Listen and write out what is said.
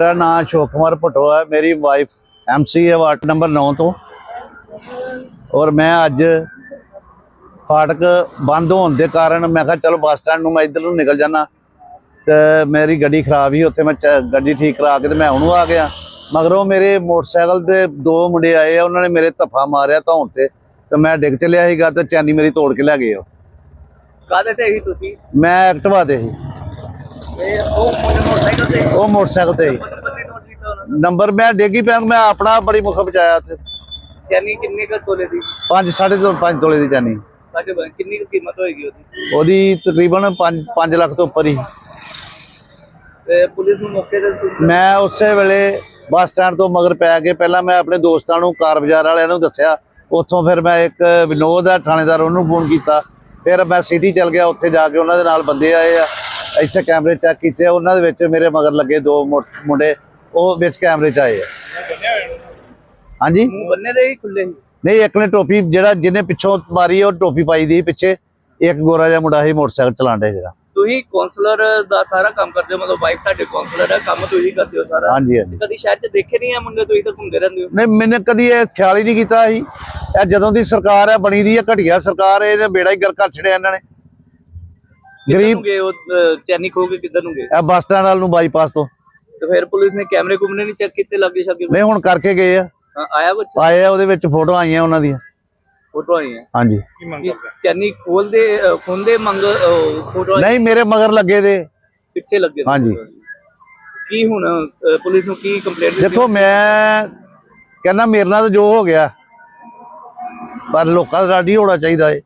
ਮੇਰਾ ਨਾਮ ਅਸ਼ੋਕ ਕੁਮਾਰ ਭਟੋ ਹੈ ਮੇਰੀ ਵਾਈਫ ਐਮਸੀ ਹੈ ਵਾਰਡ ਨੰਬਰ 9 ਤੋਂ। ਔਰ ਮੈਂ ਅੱਜ ਫਾਟਕ ਬੰਦ ਹੋਣ ਦੇ ਕਾਰਨ ਮੈਂ ਕਿਹਾ ਚਲੋ ਬੱਸ ਸਟੈਂਡ ਨੂੰ ਮੈਂ ਇੱਧਰ ਨੂੰ ਨਿਕਲ ਜਾਣਾ ਤੇ ਮੇਰੀ ਗੱਡੀ ਖਰਾਬ ਹੀ ਉੱਥੇ ਮੈਂ ਚ- ਗੱਡੀ ਠੀਕ ਕਰਾ ਕੇ ਤੇ ਮੈਂ ਉਹਨੂੰ ਆ ਗਿਆ। ਮਗਰੋਂ ਮੇਰੇ ਮੋਟਰਸਾਈਕਲ ਦੇ ਦੋ ਮੁੰਡੇ ਆਏ ਆ ਉਹਨਾਂ ਨੇ ਮੇਰੇ ਧੱਫਾ ਮਾਰਿਆ ਧੌਣ ਤੇ। ਤੇ ਮੈਂ ਡਿੱਗ ਚਲਿਆ ਸੀਗਾ ਤੇ ਚੈਨੀ ਮੇਰੀ ਤੋੜ ਕੇ ਲੈ ਗਏ ਉਹ ਕਾਹਦੇ ਤੇ ਸੀ ਤੁਸੀਂ? ਮੈਂ ਐਕਟਿਵਾ ਤੇ ਸੀ। ਤੇ ਉਹ ਮੁੰਡੇ ਮੋਟਰਸਾਈਕਲ ਤੇ ਉਹ ਮੋਟਰਸਾਈਕਲ ਤੇ ਸੀ ਬੰਦੇ ਨੋਟ ਕੀਤਾ ਉਹਨਾਂ ਨੇ ਨੰਬਰ ਮੈਂ ਡੇਗੀ ਪਿਆ ਮੈਂ ਆਪਣਾ ਬੜੀ ਮੁਖ ਬਚਾਇਆ ਉੱਥੇ। ਯਾਨੀ ਕਿੰਨੇ ਕ ਤੋਲੇ ਦੀ? ਪੰਜ ਸਾਢੇ ਤੋਂ 5 ਤੋਲੇ ਦੀ ਜਾਨੀ। ਸਾਡੇ ਬੰਦੇ ਕਿੰਨੀ ਕੁ ਕੀਮਤ ਹੋਏਗੀ ਉਹਦੀ? ਉਹਦੀ ਤਕਰੀਬਨ 5 5 ਲੱਖ ਤੋਂ ਉੱਪਰ ਹੀ। ਤੇ ਪੁਲਿਸ ਨੂੰ ਮੌਕੇ ਤੇ ਸੂਚਨਾ- ਮੈਂ ਉਸੇ ਵੇਲੇ ਬੱਸ ਸਟੈਂਡ ਤੋਂ ਮਗਰ ਪੈ ਕੇ ਪਹਿਲਾਂ ਮੈਂ ਆਪਣੇ ਦੋਸਤਾਂ ਨੂੰ ਕਾਰ ਬਾਜ਼ਾਰ ਵਾਲਿਆਂ ਨੂੰ ਦੱਸਿਆ। ਉੱਥੋਂ ਫਿਰ ਮੈਂ ਇੱਕ ਵਿਨੋਦ ਦਾ ਥਾਣੇਦਾਰ ਉਹਨੂੰ ਫੋਨ ਕੀਤਾ। ਫਿਰ ਮੈਂ ਸਿਟੀ ਚਲ ਗਿਆ ਉੱਥੇ ਜਾ ਕੇ ਉਹਨਾਂ ਦੇ ਨਾਲ ਬੰਦੇ ਆਏ ਆ। ਇੱਥੇ ਕੈਮਰੇ ਚੈੱਕ ਕੀਤੇ ਉਹਨਾਂ ਦੇ ਵਿੱਚ ਮੇਰੇ ਮਗਰ ਲੱਗੇ ਦੋ ਮੁੰਡੇ ਉਹ ਵਿੱਚ ਕੈਮਰੇ ਚ ਆਏ ਆ। ਹਾਂਜੀ? ਬੰਨੇ ਦੇ ਹੀ ਖੁੱਲੇ ਨਹੀਂ ਇੱਕ ਨੇ ਟੋਪੀ ਜਿਹੜਾ ਜਿਹਨੇ ਪਿੱਛੋਂ ਮਾਰੀ ਉਹ ਟੋਪੀ ਪਾਈ ਦੀ ਪਿੱਛੇ। ਇੱਕ ਗੋਰਾ ਜਿਹਾ ਮੁੰਡਾ ਸੀ ਮੋਟਰਸਾਈਕਲ ਚਲਾਉਣ ਡਿਆ ਜਿਹੜਾ ਤੁਸੀਂ ਕਾਉਂਸਲਰ ਦਾ ਸਾਰਾ ਕੰਮ ਕਰਦੇ ਹੋ ਮਤਲਬ ਵਾਈਫ ਤੁਹਾਡੇ ਕਾਉਂਸਲਰ ਹੈ ਕੰਮ ਤੁਸੀਂ ਕਰਦੇ ਹੋ ਸਾਰਾ। ਹਾਂਜੀ ਹਾਂਜੀ। ਕਦੀ ਸ਼ਹਿਰ ਚ ਦੇਖੇ ਨਹੀਂ ਆ ਮੁੰਡੇ ਤੁਸੀਂ ਤਾਂ ਘੁੰਮਦੇ ਰਹਿੰਦੇ ਹੋ? ਨਹੀਂ ਮੈਨੇ ਕਦੀ ਇਹ ਖਿਆਲ ਹੀ ਨਹੀਂ ਕੀਤਾ ਸੀ। ਇਹ ਜਦੋਂ ਦੀ ਸਰਕਾਰ ਹੈ ਬਣੀ ਦੀ ਹੈ ਘਟੀਆ ਸਰਕਾਰ ਹੈ, ਇਹਨੇ ਬੇੜਾ ਹੀ ਗਰ ਕਰ ਛੜਿਆ ਇਹਨਾਂ ਨੇ। ਗਰੀਬ ਗਏ ਉਹ ਅਹ, ਚੈਨੀ ਖੋ ਕੇ ਕਿੱਧਰ ਨੂੰ ਗਏ? ਇਹ ਬੱਸ ਸਟੈਂਡ ਵੱਲ ਨੂੰ ਬਾਈਪਾਸ ਤੋਂ। ਤੇ ਫਿਰ ਪੁਲਿਸ ਨੇ ਕੈਮਰੇ ਕੁਮਰੇ ਨਹੀਂ ਚੈੱਕ ਕੀਤੇ ਲੱਗੇ ਸ਼ੱਕੇ ਨਹੀਂ ਹੁਣ ਕਰਕੇ ਗਏ ਆ। ਆਇਆ ਕੁਛ? ਆਏ ਆ ਉਹਦੇ ਵਿੱਚ ਫੋਟੋ ਆਈਆਂ ਉਹਨਾਂ ਦੀਆਂ। ਫੋਟੋ ਆਈਆਂ? ਹਾਂਜੀ। ਕਿ ਚੈਨੀ ਖੋਲਦੇ ਖੁੰਦੇ ਮੰਗ ਫੋਟੋ ਨਹੀਂ ਮੇਰੇ ਮਗਰ ਲੱਗੇ ਦੇ। ਪਿੱਛੇ ਲੱਗੇ। ਹਾਂਜੀ। ਕੀ ਹੁਣ ਪੁਲਿਸ ਨੂੰ ਕੀ ਕੰਪਲੇਂਟ ਦੇਖੋ ਮੈਂ ਕਹਿੰਦਾ ਮੇਰੇ ਨਾਲ ਤਾਂ ਜੋ ਹੋ ਗਿਆ। ਪਰ ਲੋਕਾਂ ਦਾ ਰਾਡੀ ਹੋਣਾ ਚਾਹੀਦਾ ਏ